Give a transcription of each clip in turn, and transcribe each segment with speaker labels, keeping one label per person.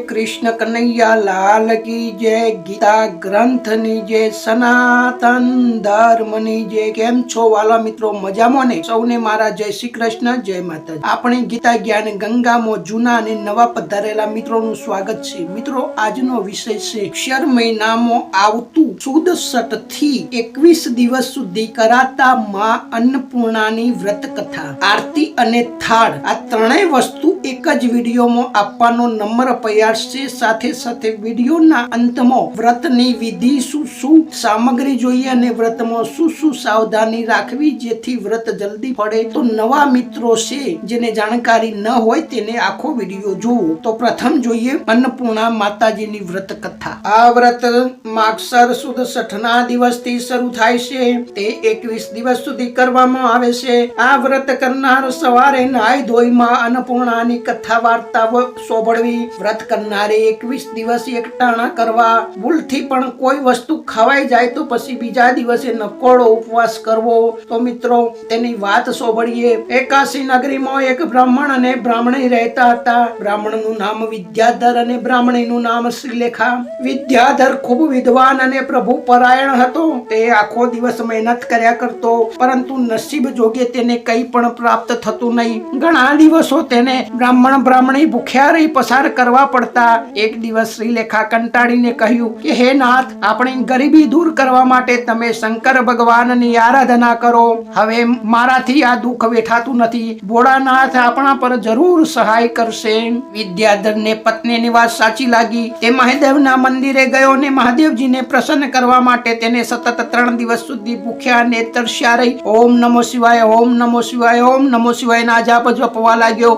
Speaker 1: કૃષ્ણ કનૈયા લાલ કી જય, ગીતા ગ્રંથની જય, સનાતન ધર્મની જય. કેમ છો વાલા મિત્રો? મજામાં ને? સૌને મારા જય શ્રી કૃષ્ણ, જય માતાજી. આપણે ગીતા જ્ઞાન ગંગામાં જૂના અને નવા પધારેલા મિત્રોનું સ્વાગત છે. મિત્રો, આજનો વિષય છે અક્ષર મહિનામાં આવતું સુદ સટથી એકવીસ દિવસ સુધી કરાતા માં અન્નપૂર્ણાની વ્રત કથા. આરતી અને થાળ. આ ત્રણેય વસ્તુ એક જ વિડીયોમાં આપવાનો નમ્ર પ્રયાસ છે. સાથે સાથે વિડીયોના અંતમાં વ્રતની વિધિ શું શું સામગ્રી જોઈએ અને વ્રતમાં શું શું સાવધાની રાખવી જેથી વ્રત જલ્દી પડે તો નવા મિત્રો છે, જેને જાણકારી ન હોય તેને આખો વીડિયો જોવો. તો પ્રથમ જોઈએ અન્નપૂર્ણા માતાજીની વ્રત કથા આ વ્રત માગસર સુદ સઠના દિવસથી શરૂ થાય છે. તે એકવીસ દિવસ સુધી કરવામાં આવે છે. આ વ્રત કરનાર સવારે નાઈ ધોઈમાં અન્નપૂર્ણાની કથા વાર્તા સોંભળવી વ્રત કરનારે એકવીસ દિવસ એકટાણા કરવા. ભૂલથી પણ કોઈ વસ્તુ ખવાઈ જાય તો પછી બીજા દિવસે નકોળો ઉપવાસ કરવો. તો મિત્રો, તેની વાત સોંભળીએ એકાશી નગરીમાં એક બ્રાહ્મણ અને બ્રાહ્મણી રહેતા હતા. બ્રાહ્મણનું નામ વિદ્યાધર અને બ્રાહ્મણીનું નામ શ્રીલેખા. વિદ્યાધર ખૂબ વિદ્વાન અને પ્રભુ પરાયણ હતો. તે આખો દિવસ મહેનત કર્યા કરતો, પરંતુ નસીબ જોગે તેને કંઈ પણ પ્રાપ્ત થતું નહીં. ઘણા દિવસો તેને બ્રાહ્મણ બ્રાહ્મણી ભૂખ્યા રહી પસાર કરવા પડતા એક દિવસ શ્રીલેખા કંટાળીને કહ્યું કે, હે નાથ, આપણી ગરીબી દૂર કરવા માટે તમે શંકર ભગવાનની આરાધના કરો. હવે મારાથી આ દુઃખ વેઠાતું નથી. ભોળાનાથ આપણા પર જરૂર સહાય કરશે. વિદ્યાધરને પત્નીની વાત સાચી લાગી. તે મહાદેવના મંદિરે ગયો અને મહાદેવજીને પ્રસન્ન કરવા માટે તેને સતત ત્રણ દિવસ સુધી ભૂખ્યા અને તરસ્યા રહી. ઓમ નમો શિવાય, ઓમ નમો શિવાય, ઓમ નમો શિવાય ના જાપ જપવા લાગ્યો.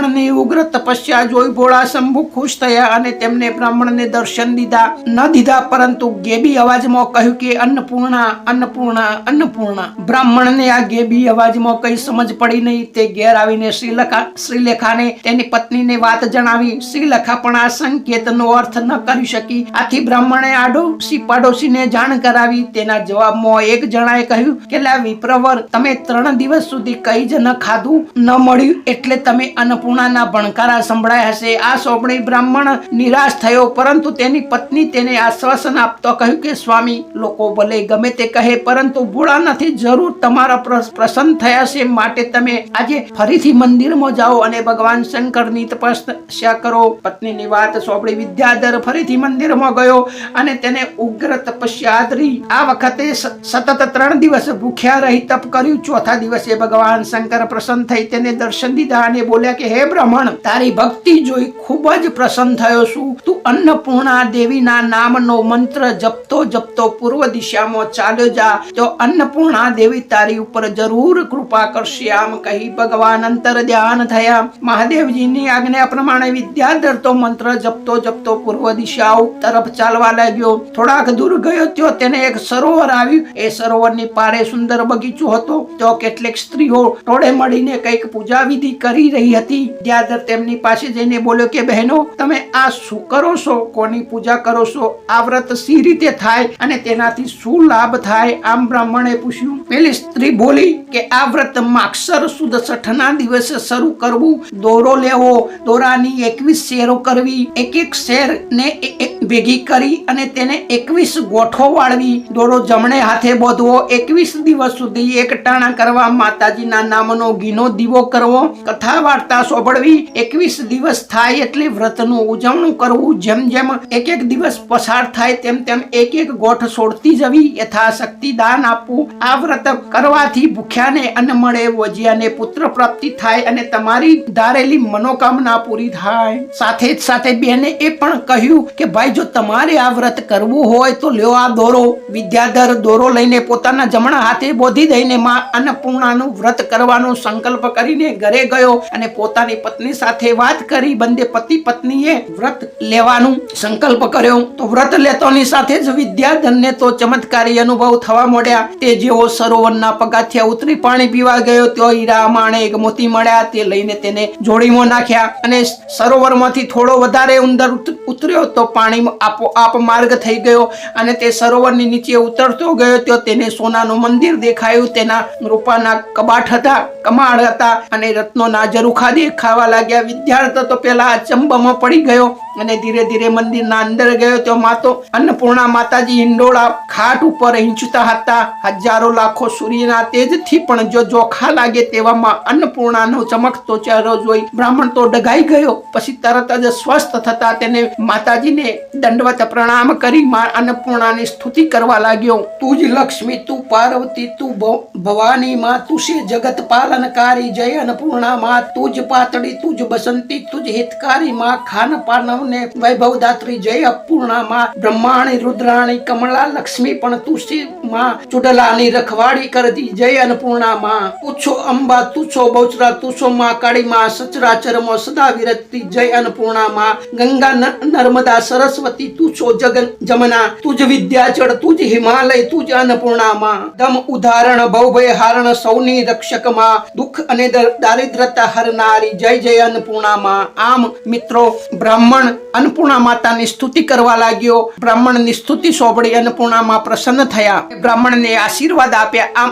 Speaker 1: બ્રાહ્મણની ઉગ્ર તપસ્યા જોઈ ભોળા શંભુ ખુશ થયા અને તેમને બ્રાહ્મણને દર્શન દીધા. ન દીધા, પરંતુ ગેબી અવાજમાં કહ્યું કે, અન્નપૂર્ણા અન્નપૂર્ણા અન્નપૂર્ણા. બ્રાહ્મણને આ ગેબી અવાજમાં કઈ સમજ પડી નહીં. તે ઘેર આવીને શ્રીલેખા, શ્રીલેખાને તેની પત્નીને વાત જણાવી. શ્રીલખા પણ આ સંકેતનો અર્થ ન કરી શકી. આથી બ્રાહ્મણે આડોશી પાડોશીને જાણ કરાવી. તેના જવાબમાં એક જણાએ કહ્યું કે, લા વિપ્રવર, તમે ત્રણ દિવસ સુધી કઈ જ ન ખાધું, ન મળ્યું, એટલે તમે અન્નપૂર્ણાના ભણકારા સંભળાયા હશે. આ સોંપણી બ્રાહ્મણ નિરાશ થયો, પરંતુ તેની પત્ની તેને આશ્વાસન આપતો કહ્યું કે, સ્વામી, લોકો ભલે ગમે તે કહે, પરંતુ ભોળાનાથી જરૂર તમારા પ્રસન્ન થયા છે. માટે તમે આજે ફરીથી મંદિરમાં જાઓ અને ભગવાન શંકરની તપસ્યા કરો. પત્નીની વાત સોંપડી વિદ્યાધર ફરીથી મંદિરમાં ગયો અને તેને ઉગ્ર તપસ્યા આદરી. આ વખતે સતત ત્રણ દિવસ ભૂખ્યા રહી તપ કર્યું. ચોથા દિવસે ભગવાન શંકર પ્રસન્ન થઈ તેને દર્શન દીધા અને બોલ્યા કે, હે બ્રાહ્મણ, તારી ભક્તિ જોઈ ખૂબ જ પ્રસન્ન થયો છું. તું અન્નપૂર્ણા દેવીના નામનો મંત્ર જપતો જપતો પૂર્વ દિશામાં ચાલ્યો જા. તો અન્નપૂર્ણા દેવી તારી ઉપર જરૂર કૃપા કરશે, આમ કહી ભગવાન અંતર ધ્યાન થયા. મહાદેવજીની આજ્ઞા પ્રમાણે વિદ્યાધર તો મંત્ર જપતો જપતો પૂર્વ દિશાઓ તરફ ચાલવા લાગ્યો. થોડાક દૂર ગયો ત્યો તેને એક સરોવર આવ્યું. એ સરોવરની પારે સુંદર બગીચો હતો. તો કેટલીક સ્ત્રીઓ ટોળે મળીને કંઈક પૂજા વિધિ કરી રહી હતી. વિદ્યાધર તેમની પાસે જઈને બોલ્યો કે, બહેનો, તમે આ શું કરો છો? કોની પૂજા કરો છો? આ વ્રત સી રીતે થાય અને તેનાથી શું લાભ થાય? આમ બ્રાહ્મણે પૂછ્યું. પેલી સ્ત્રી બોલી કે, આ વ્રત માક્ષર સુદ છઠના દિવસે શરૂ કરવું. દોરો લેવો. દોરાની એકવીસ શેરો કરવી. એક એક શેર ને એક ભેગી કરી અને તેને એકવીસ ગોઠો વાળવી. દોરો જમણે હાથે બોધવો. એકવીસ દિવસ સુધી એક ટાણા કરવા માતાજીના નામનો ઘીનો દીવો કરવો. કથા વાર્તા સોંભળવી એકવીસ દિવસ થાય એટલે વ્રતનું ઉજવણું કરવું. જેમ જેમ એક એક દિવસ પસાર થાય તેમ તેમ એક એક ગોઠ છોડતી જવી. યથાશક્તિ દાન આપવું. આ વ્રત કરવાથી ભૂખ્યાને અન્ન મળે વજિયાને પુત્ર પ્રાપ્તિ થાય અને તમારી ધારેલી મનોકામના પૂરી થાય. સાથે જ સાથે બેને એ પણ કહ્યું કે ભાઈ જો તમારે આ વ્રત કરવું હોય તો લ્યો આ દોરો. વિદ્યાધર દોરો લઈને પોતાના જમણા હાથે બોધી દઈને માં અન્નપૂર્ણાનું વ્રત કરવાનો સંકલ્પ કરીને ઘરે ગયો અને પોતાની પત્ની સાથે વાત કરી બંને પતિ પત્નીએ વ્રત લેવાનું સંકલ્પ કર્યો. તો વ્રત લેતોની સાથે જ વિદ્યાધરને તો ચમત્કારી અનુભવ થવા મળ્યા. તે જેવો સરોવરના પગાથિયા ઉતરી પાણી પીવા ગયો તો હીરા માણેક મોતી મળ્યા, તે લઈને તેને જોડીમાં નાખ્યા અને સરોવરમાંથી થોડો વધારે ઉંદર ઉતર્યો તો પાણી આપોઆપ માર્ગ થઈ ગયો અને તે સરોવરની નીચે ઉતરતો ગયો, તો તેને સોનાનું મંદિર દેખાયું. તેના રૂપાના કબાટ હતા કમાડ હતા અને રત્નોના ઝરૂખા દેખાવા લાગ્યા. વિદ્યાર્થી તો પેલા અચંબામાં પડી ગયો અને ધીરે ધીરે મંદિરના અંદર ગયો. તો માતો અન્નપૂર્ણા માતાજી હિંડોળા ખાટ ઉપર હિંચતા હતા. હજારો લાખો સૂર્યના તેજથી પણ જો જોખા લાગે તેવામાં અન્નપૂર્ણાનો ચમકતો ચહેરો જોઈ બ્રાહ્મણ તો ડગાઈ ગયો. પછી તરત જ સ્વસ્થ થતા તેને માતાજીને દંડવત પ્રણામ કરી મા અન્નપૂર્ણાની સ્તુતિ કરવા લાગ્યો. તું જ લક્ષ્મી, તું પાર્વતી, તું ભવાની માં, તું છે જગત પાલનકારી, જય અન્નપૂર્ણા માં, તું જ પાતળી, તું જ બસંતી, તું જ હિતકારી માં, ખાન પાનવને વૈભવ દાત્રી જય અપૂર્ણા માં, બ્રહ્માણી, રુદ્રાણી, કમળા, લક્ષ્મી પણ તું છે માં, ચુડલાની રખવાડી કરતી, જય અન્નપૂર્ણા માં. તું છો અંબા, તું છો બહુચરા, તું છો માં કાળી માં, સચરાચરમો સદા વિરતી જય અન્નપૂર્ણા માં. ગંગા નર્મદા નર્મદા સરસ્વતી, તું છો જગન જમના તુજ વિદ્યાચળ તુજ હિમાલય તુજ જ અન્નપૂર્ણા માં દમ ઉદાહરણ, ભવભય હારણ, સૌની રક્ષકમાં દુઃખ અને દારિદ્રતા હરનારી, જય જય અન્નપૂર્ણા માં આમ મિત્રો, બ્રાહ્મણ અન્નપૂર્ણા માતાની સ્તુતિ કરવા લાગ્યો. બ્રાહ્મણની સ્તુતિ સોંપડી અન્નપૂર્ણા માં પ્રસન્ન થયા. બ્રાહ્મણને આશીર્વાદ આપ્યા. આમ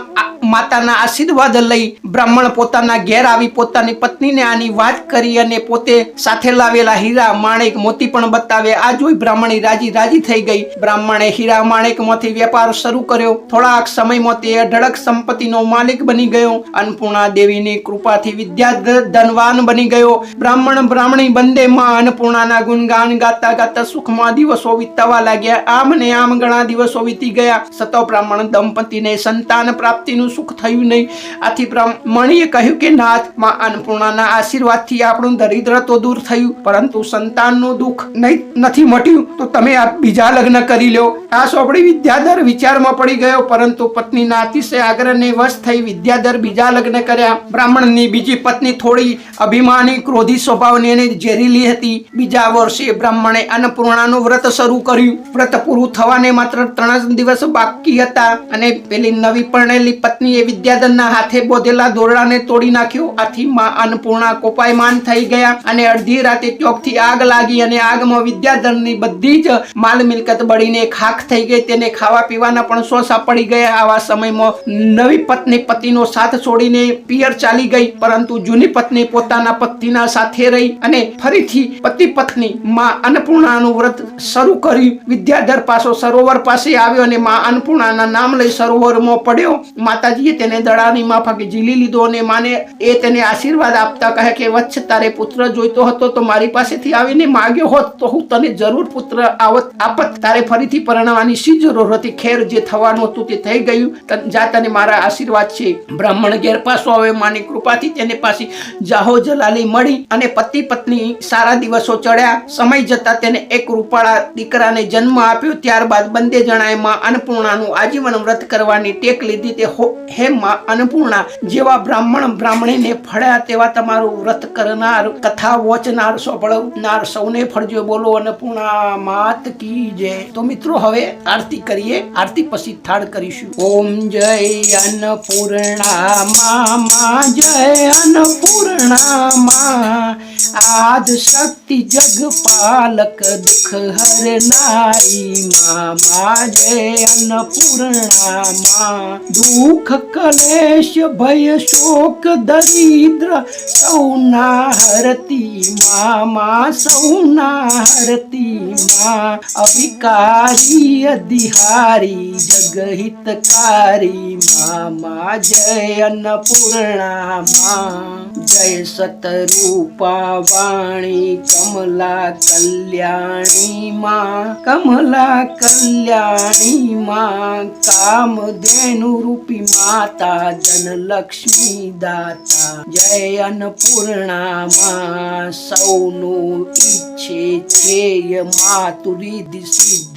Speaker 1: માતાના આશીર્વાદ લઈ બ્રાહ્મણ પોતાના ઘેર આવી પોતાની પત્નીને આની વાત કરી અને પોતે સાથે લાવેલા હીરા, માણેક, મોતી પણ બતાવે આ જોઈ બ્રાહ્મણી રાજી રાજી થઈ ગઈ. બ્રાહ્મણે હીરા માણેકમાંથી વેપાર શરૂ કર્યો. થોડાક સમયમાં તે અઢળક સંપત્તિનો માલિક બની ગયો. અન્નપૂર્ણા દેવીની કૃપાથી વિદ્યા ધનવાન બની ગયો. બ્રાહ્મણ બ્રાહ્મણી બંને માં અન્નપૂર્ણાના ગુણગાન ગાતા ગાતા સુખમાં દિવસો વીતવા લાગ્યા. આમ ને આમ ઘણા દિવસો વીતી ગયા. સતો બ્રાહ્મણ દંપતીને સંતાન પ્રાપ્તિનું સુખ થયું નહીં. આથી બ્રાહ્મણીએ કહ્યું કે, નાથ, માં અન્નપૂર્ણાના આશીર્વાદથી આપણું દરિદ્ર તો દૂર થયું. પરંતુ સંતાનનું દુઃખ નહીં, નથી મટ્યું. તો તમે આ બીજા લગ્ન કરી લો આ સોપડી વિદ્યાધર વિચારમાં પડી ગયો, પરંતુ પત્નીના અતિશય આગ્રહને વશ થઈ વિદ્યાધર બીજા લગ્ન કર્યા. બ્રાહ્મણની બીજી પત્ની થોડી અભિમાની, ક્રોધી સ્વભાવની અને ઝેરીલી હતી. બીજા વર્ષે બ્રાહ્મણે અન્નપૂર્ણાનું વ્રત શરૂ કર્યું. વ્રત પૂરું થવાને માત્ર ત્રણ દિવસ બાકી હતા અને પેલી નવી પરણેલી પત્નીએ વિદ્યાધરના હાથે બોધેલા દોરડાને તોડી નાખ્યો. આથી માં અન્નપૂર્ણા કોપાયમાન થઈ ગયા અને અડધી રાતે ચોકથી આગ લાગી અને આગમાં વિદ્યાધરની બધી જ માલ મિલકત બળીને ખાખ થઈ ગઈ. તેને ખાવા પીવાના પણ સોસા પડી ગયા. આવા સમયમાં નવી પત્ની પતિનો સાથ છોડીને પિયર ચાલી ગઈ. પરંતુ જૂની પત્ની પોતાના પતિના સાથે રહી અને ફરીથી પતિ પત્ની માં અન્નપૂર્ણાનું વ્રત શરૂ કર્યું. વિદ્યાધર પાસો સરોવર પાસે આવ્યો અને માં અન્નપૂર્ણાના નામ લઈ સરોવરમાં પડ્યો. માતાજીએ તેને દડાની માફકે ઝીલી લીધો અને માને એ તેને આશીર્વાદ આપતા કહે કે વચ્ચ તારે પુત્ર જોઈતો હતો તો મારી પાસેથી આવીને માગ્યો હોત તો હું તને જરૂર પુત્ર આવત આપત, તારે ફરીથી પરણવાની શી જરૂર હતી? ખેર જે થવાનું હતું તે થઈ ગયું. જા તને મારા આશીર્વાદ છે. બ્રાહ્મણ ઘેર પાછો આવે માની કૃપાથી તેને પાછી જાહો જલાલી મળી અને પતિ પત્ની સારા દિવસો ચડ્યા. સમય જતા તેને એક રૂપાળા દીકરાને જન્મ આપ્યો. ત્યારબાદ બંને જણાએ માં અન્નપૂર્ણાનું આજીવન વ્રત કરવાની ટેક લીધી. તે હો- માં અન્નપૂર્ણા, જેવા બ્રાહ્મણ બ્રાહ્મણીને ફળ્યા તેવા તમારું વ્રત કરનાર, કથા વચનાર સોંપળનાર સૌને ફળજો બોલો અન્નપૂર્ણા. માત કી જય. તો મિત્રો, હવે આરતી કરીએ. આરતી પછી થાળ કરીશું. ઓમ જય અન્નપૂર્ણા મામા જય અન્નપૂર્ણા મા આદ શક્તિ જગપાલક દુઃખ હરનારી મામા જય અન્નપૂર્ણા મા દુઃખ કલેશ ભય શોક દરિદ્ર સૌના હરતી મામા સૌના હરતી મા અવિકારી અધિહારી જગહિતકારી મામા જય અન્નપૂર્ણા મા જય સતરૂપા વાણી કમલા કલ્યાણી માં કમલા કલ્યાણી માં કામધેનુ રૂપી માતા ધનલક્ષ્મી દાતા, જય અન્નપૂર્ણા માં સૌનું ઈચ્છે છે માતુરી રિદ્ધિ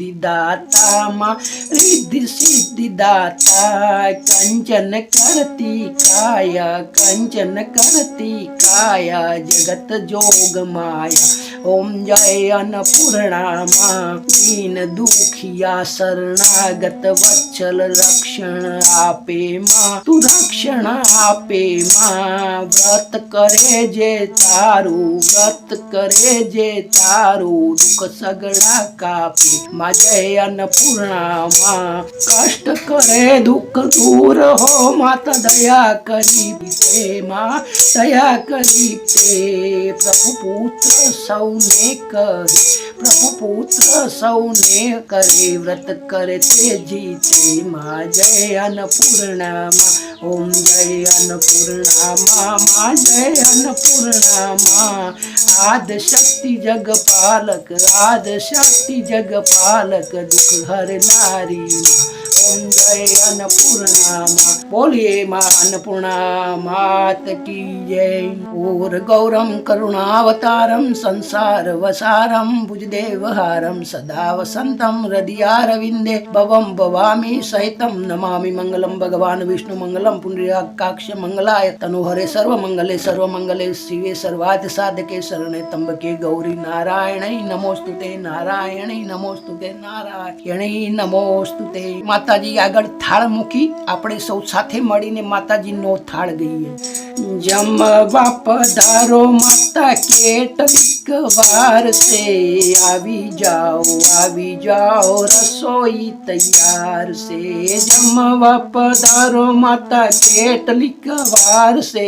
Speaker 1: સિદ્ધિ દાતા માં રિદ્ધિ સિદ્ધિ દાતા કંચન કરતી કાયા કંચન કરતી કાયા જગત જોગ માયા ઓમ જય અન્નપૂર્ણામાં દીન દુખિયા શરણાગત વત્સલ રક્ષણ આપે માં તું રક્ષણ આપે માં વ્રત કરે જે તારું વ્રત કરે જે તારું દુઃખ સગડા કાપે માં જય અન્નપૂર્ણામાં કષ્ટ કરે દુઃખ દૂર હો માતા દયા કરી તે માં દયા કરી તે પ્રભુ પુત્ર સૌને કરે, પ્રભુ પુત્ર સૌને કરે, વ્રત કરે તે જીતે મા જય અન્નપૂર્ણામાં, ઓમ જય અન્નપૂર્ણામાં, મા જય અન્નપૂર્ણામાં. આદ શક્તિ જગપાલક, આદ શક્તિ જગપાલક, દુઃખ હરનારી ઓમ જય અન્નપૂર્ણામાં. બોલીએ માં અન્નપૂર્ણા માત કી જય ઓર ગૌરમ કરુણાવતારમ સંસાર વસારમ ભુજદેવહારમ સદા વસંતમ હૃદયારવિંદે ભવમ ભવામી સહિતમ નમામિ મંગલમ ભગવાન વિષ્ણુ મંગલમ પુંડરીકાક્ષ મંગલાય તનુહરે સર્વ મંગલે સર્વ મંગલે શિવે સર્વાદ સાધકે શરણે તંબકે ગૌરી નારાયણ નમોસ્તુ તે નારાયણ નમોસ્તુ તે નારાયણ નમોસ્તુ તે નમોસ્તુતે માતાજી આગળ થાળ મૂકી આપણે સૌ સાથે મળીને માતાજીનો થાળ ગઈએ. જમવા પધારો માતા કેટલીક વાર છે આવી જાઓ આવી જાઓ, રસોઈ તૈયાર છે જમવા પધારો માતા કેટલીક વાર છે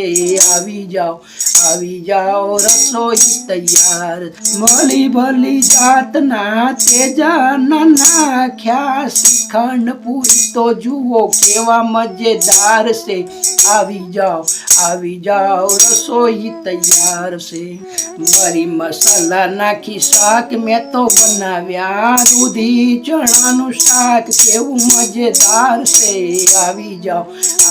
Speaker 1: આવી જાઓ આવી જાઓ રસોઈ તૈયાર. મળી ભલી જાતના તેજા નાખ્યા. શ્રીખંડ પૂરી તો જુઓ કેવા મજેદાર છે. આવી જાઓ આવી જાઓ રસોઈ તૈયાર છે. મરી મસાલા નાખી શાક મેં તો બનાવ્યા. દૂધી, ચણાનું શાક કેવું મજેદાર છે. આવી જાઓ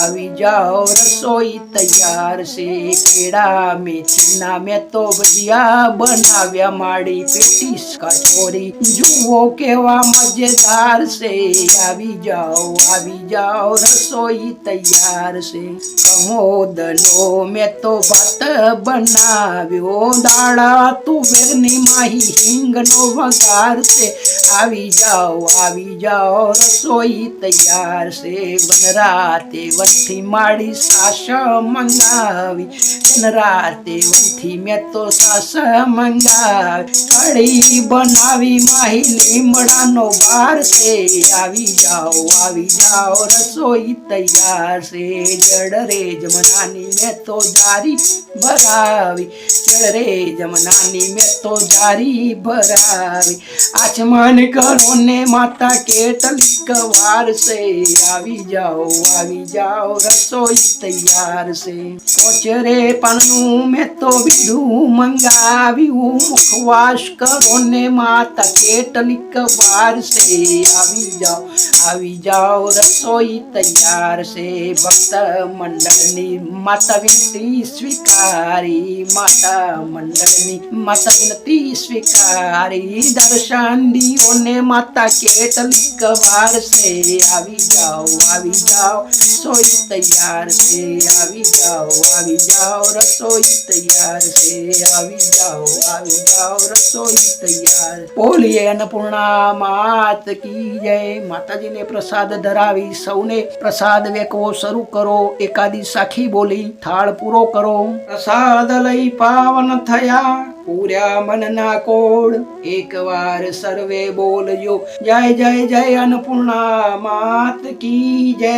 Speaker 1: આવી જાઓ, રસોઈ તૈયાર છે. કેળા, મેથીના મેં તો ભજીયા બનાવ્યા. માડી પેટીસ કચોરી જુઓ કેવા મજેદાર છે. આવી જાઓ આવી જાઓ, રસોઈ તૈયાર છે. કમોદનો મેં તો ભાત બનાવ્યો. દાડા તુવેરની માહી, હિંગનો વઘાર છે. આવી જાઓ આવી જાઓ રસોઈ તૈયાર છે. વનરાતે વનથી માડી સાસ મંગાવી. વનરાતે ઉઠી મેં તો સાસ મંગા કઢી બનાવી માહી લીમડાનો બાર છે. આવી જાઓ આવી જાઓ, રસોઈ તૈયાર છે. જડ રે જમનાની મેં તો જારી ભરાવી જડ રે જમનાની મેં તો જારી ભરાવી. આચમન કરો ને માતા કેટલીક વાર છે આવી જાઓ આવી જાઓ રસોઈ તૈયાર છે પોચરે પાનનું મેં તો બીજું મંગાવ્યું મુખવાસ કરો ને માતા કેટલીક વાર છે આવી જાઓ આવી જાઓ રસોઈ તૈયાર છે ભક્ત મંડળની માતા વિનંતી સ્વીકારી માતા મંડળની માતા વિનંતી સ્વીકારી દર્શન દીઓને માતા કેટલીક વાર છે આવી જાઓ આવી જાઓ રસોઈ તૈયાર છે આવી જાઓ આવી જાઓ રસોઈ તૈયાર છે આવી જાઓ આવી જાઓ રસોઈ તૈયાર બોલીએ અન્નપૂર્ણા માત કી જય માતાજીને પ્રસાદ ધરાવી સૌને પ્રસાદ વેકવો શરૂ કરો એકાદી સાખી બોલી થાળ પૂરો કરો પ્રસાદ લઈ પાવન થયા પૂર્યા મનના કોડ એકવાર સર્વે બોલજો જય જય જય અન્નપૂર્ણા માત કી જય.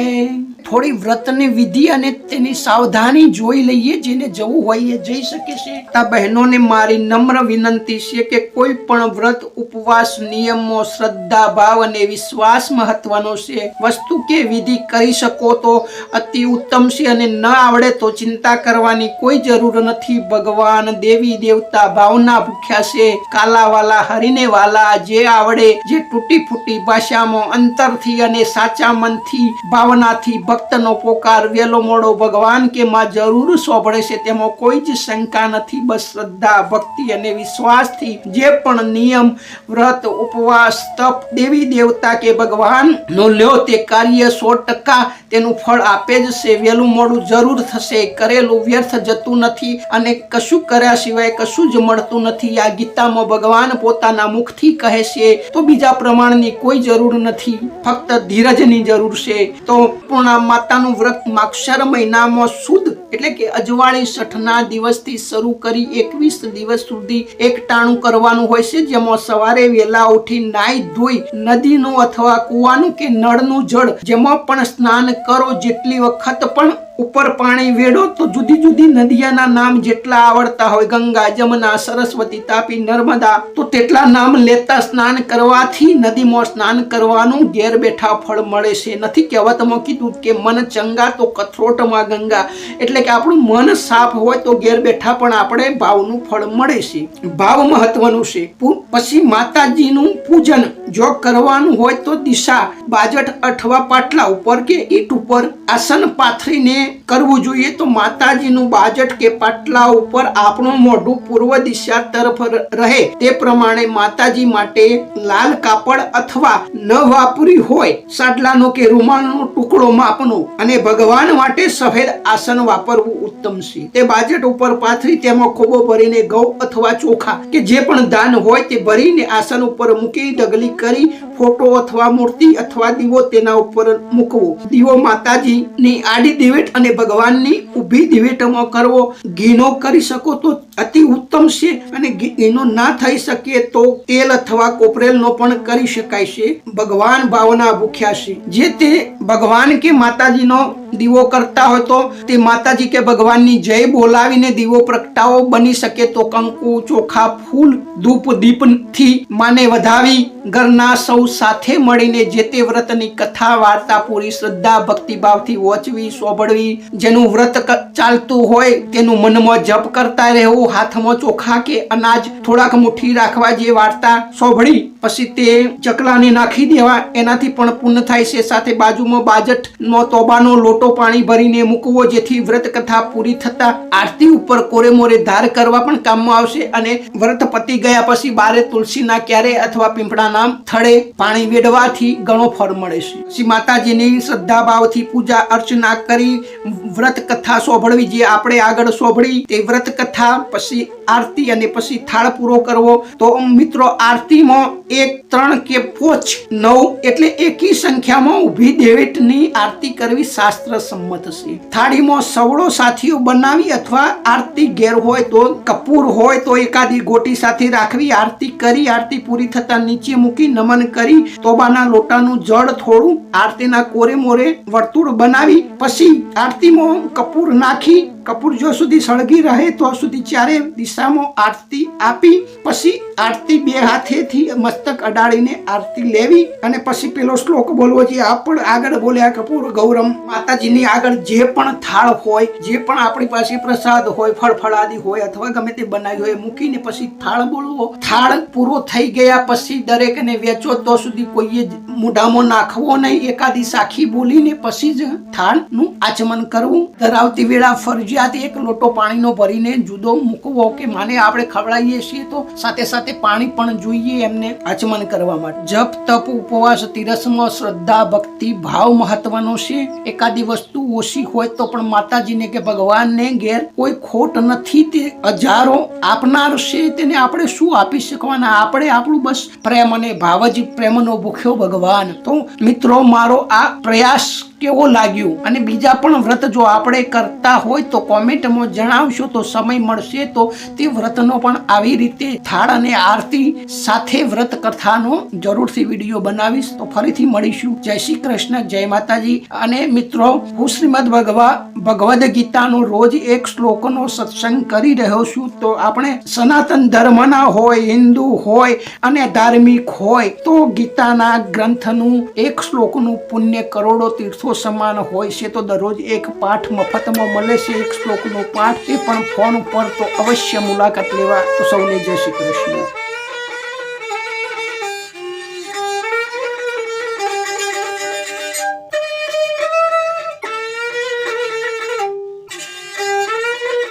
Speaker 1: થોડી વ્રતની વિધિ અને તેની સાવધાની જોઈ લઈએ, જેને જવું હોય એ જઈ શકે છે. આ બહેનોને મારી નમ્ર વિનંતી છે કે કોઈ પણ વ્રત, ઉપવાસ, નિયમો, શ્રદ્ધા, ભાવ અને વિશ્વાસ મહત્વનો છે. વસ્તુ કે વિધિ કરી શકો તો અતિ ઉત્તમ છે અને ન આવડે તો ચિંતા કરવાની કોઈ જરૂર નથી. ભગવાન, દેવી, દેવતા, ભાવના ભૂખ્યા છે. કાલાવાલા હરીને વાલા જે આવડે, જે તૂટી ફૂટી ભાષામાં અંતરથી અને સાચા મનથી, ભાવનાથી ભક્તનો પોકાર વેલો મોડો ભગવાન કે માં જરૂર સોંભળે છે, તેમાં કોઈ જ શંકા નથી, બસ શ્રદ્ધા, ભક્તિ અને વિશ્વાસથી જે પણ નિયમ, વ્રત, ઉપવાસ, તપ, દેવી દેવતા કે ભગવાન નો લ્યો તે કાર્ય સો ટકા તેનું ફળ આપે જ છે. વહેલું મોડું જરૂર થશે, કરેલું વ્યર્થ જતું નથી અને કશું કર્યા સિવાય કશું જ મળતું નથી. આ ગીતામાં ભગવાન પોતાના મુખથી કહે છે, તો બીજા પ્રમાણની કોઈ જરૂર નથી. ફક્ત ધીરજની જરૂર છે. તો પૂર્ણા માતાનું વ્રત માક્ષર મહિનામાં સુદ એટલે કે અજવાળી છઠના દિવસથી શરૂ કરી એકવીસ દિવસ સુધી એકટાણું કરવાનું હોય છે. જેમાં સવારે વહેલા ઉઠી નાઈ ધોઈ નદીનું અથવા કૂવાનું કે નળનું જળ જેમાં પણ સ્નાન કરો જેટલી વખત પણ ઉપર પાણી વેડો તો જુદી જુદી નદીઓના નામ જેટલા આવડતા હોય, ગંગા, જમના, સરસ્વતી, તાપી, નર્મદા, તો તેટલા નામ લેતા સ્નાન કરવાથી નદીમાં સ્નાન કરવાનું ઘેર બેઠા ફળ મળે છે. નથી કહેવતમાં કીધું કે મન ચંગા તો કથરોટમાં ગંગા. એટલે કે આપણું મન સાફ હોય તો ઘેર બેઠા પણ આપણે ભાવનું ફળ મળે છે. ભાવ મહત્વનું છે. પછી માતાજીનું પૂજન જો કરવાનું હોય તો દિશા, બાજટ, અઠવા, પાટલા ઉપર કે ઈટ ઉપર આસન પાથરીને કરવું જોઈએ તો માતાજીનું બાજટ કે પાટલા ઉપર આપણું મોઢું પૂર્વ દિશા તરફ રહે. તે પ્રમાણે માતાજી માટે લાલ કાપડ અથવા ન વાપરી હોય, સાડલાનો કે રૂમાલનો ટુકડો માપનો અને ભગવાન માટે સફેદ આસન વાપરવું ઉત્તમ છે. તે બાજેટ ઉપર પાથરી તેમાં ખોબો ભરીને ઘઉં અથવા ચોખા કે જે પણ દાન હોય તે ભરીને આસન ઉપર મૂકી ડગલી કરી ફોટો અથવા મૂર્તિ અથવા દીવો તેના ઉપર મૂકવો. દીવો માતાજીની આડી દિવેટ અને ભગવાનની ઊભી દિવેટમાં કરવો. ઘીનો કરી શકો તો અતિ ઉત્તમ છે અને ઘીનો ના થઈ શકે તો તેલ અથવા કોપરેલનો પણ કરી શકાય છે. ભગવાન ભાવના ભૂખ્યા છે. જે તે ભગવાન કે માતાજીનો દીવો કરતા હોય તો તે માતાજી કે ભગવાનની જય બોલાવીને દીવો પ્રગટાવો, બની શકે તો કંકુ, ચોખા, ફૂલ, ધૂપ, દીપથી માને વધાવી. ઘરના સૌ સાથે મળીને જે તે વ્રતની કથા, વાર્તા પૂરી, શ્રદ્ધા, ભક્તિભાવથી વોચવી સોંભળવી જેનું વ્રત ચાલતું હોય તેનું મનમાં જપ કરતા રહેવું, હાથમાં ચોખા કે અનાજ થોડાક મુઠ્ઠી રાખવા જે વાર્તા સોંભળી પછી તે ચકલાને નાખી દેવા. એનાથી પણ પૂર્ણ થાય છે. સાથે બાજુમાં બાજટ નો તોબાનો લોટો પાણી ભરીને મૂકવો જેથી વ્રત કથા પૂરી થતા આરતી ઉપર કોરે મોરે ધાર કરવા પણ કામમાં આવશે અને વ્રત પતી ગયા પછી બારે તુલસીના ક્યારે અથવા પીંપળાના થડે પાણી વેડવાથી ઘણો ફળ મળે છે. શ્રી માતાજીની શ્રદ્ધા ભાવથી પૂજા અર્ચના કરી વ્રત કથા સોંભળવી જે આપણે આગળ સોંભળી તે વ્રત કથા પછી આરતી અને પછી થાળ પૂરો કરવો. તો મિત્રો આરતીમાં એક, ત્રણ કે પોચ, નવ એટલે એકી સંખ્યામાં ઊભી દેવેટની આરતી કરવી શાસ્ત્ર સંમત છે. થાળીમાં સવળો સાથીઓ બનાવી અથવા આરતી ઘેર હોય તો કપૂર હોય તો એકાદી ગોટી સાથે રાખવી. આરતી કરી, આરતી પૂરી થતા નીચે મૂકી નમન કરી, તોબાના લોટાનું જળ થોડું આરતીના કોરે મોરે વર્તુળ બનાવી. પછી આરતીમાં કપૂર નાખી, કપૂર જો સુધી સળગી રહે તો સુધી ચારે દિશામાં આરતી આપી, પછી આરતી બે હાથેથી મસ્તક અડાડીને આરતી લેવી અને પછી પેલો શ્લોક બોલવો જે આપણ પણ આગળ બોલ્યા કપૂર ગૌરમ. માતાજીની આગળ જે પણ થાળ હોય, જે પણ આપણી પાસે પ્રસાદ હોય ફળફળાદી હોય અથવા ગમે તે બનાવી હોય, મૂકીને પછી થાળ બોલવો. થાળ પૂરો થઈ ગયા પછી દરેકને વેચો, તો સુધી કોઈએ મોઢામાં નાખવો નહીં. એકાદી સાખી બોલીને પછી જ થાળનું આચમન કરવું. ધરાવતી વેળા ફરજિયાત એક લોટો પાણીનો ભરીને જુદો મૂકવો કે માને આપણે ખવડાવીએ છીએ તો સાથે સાથે પાણી પણ જોઈએ એમને આચમન કરવા માટે. જપ, તપ, ઉપવાસ, તિરસ્મ, શ્રદ્ધા, ભક્તિ, ભાવ મહત્વનો છે. એકાદી વસ્તુ ઓછી હોય તો પણ માતાજીને કે ભગવાનને ઘેર કોઈ ખોટ નથી તે હજારો આપનાર છે તેને આપણે શું આપી શકવાના? આપણે આપણું બસ પ્રેમ અને ભાવ જ પ્રેમનો ભૂખ્યો ભગવાન. તો મિત્રો, મારો આ પ્રયાસ કેવો લાગ્યું? અને બીજા પણ વ્રત જો આપણે કરતા હોય તો કોમેન્ટમાં જણાવશો તો સમય મળશે તો તે વ્રતનો પણ આવી રીતે થાળ અને આરતી સાથે વ્રત કથાનો જરૂરથી વીડિયો બનાવીશ. તો ફરીથી મળીશું. જય શ્રી કૃષ્ણ, જય માતાજી. અને મિત્રો, હું શ્રીમદ ભગવા, ભગવદ્ ગીતાનો રોજ એક શ્લોકનો સત્સંગ કરી રહ્યો છું. તો આપણે સનાતન ધર્મના હોય, હિન્દુ હોય અને ધાર્મિક હોય, તો ગીતાના ગ્રંથનું એક શ્લોકનું પુણ્ય કરોડો તીર્થો સમાન હોય છે તો દરરોજ એક પાઠ મફતમાં મળે છે. એક શ્લોકનો પાઠ એ પણ ફોન ઉપર તો અવશ્ય મુલાકાત લેવા. તો સૌને જય શ્રી કૃષ્ણ.